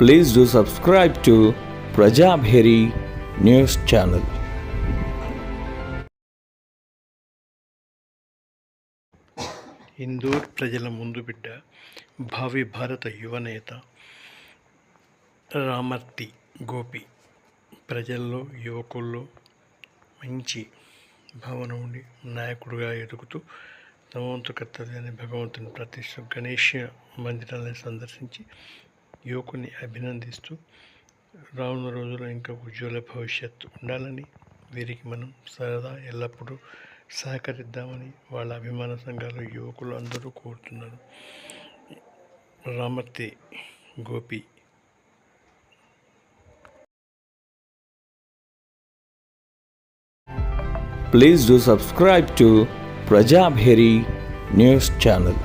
Please do subscribe to Prajabheri news channel. Indur ప్రజల ముందు బిడ్డ భావి భారత యువనేత రామర్తి గోపి ప్రజల్లో యువకుల్లో మంచి భావన ఉండి నాయకుడిగా ఎదుగుతూ తమ వంతు కర్తవ్యాన్ని భగవంతుని ప్రతిష్ట గణేష్ మందిరాన్ని సందర్శించి యువకుని అభినందిస్తూ రానున్న రోజుల్లో ఇంకా ఉజ్వల భవిష్యత్తు ఉండాలని వీరికి మనం సరదా ఎల్లప్పుడూ సహకరిద్దామని వాళ్ళ అభిమాన సంఘాలు యువకులు అందరూ కోరుతున్నారు. Ramarthi Gopi please do subscribe to Prajabheri news channel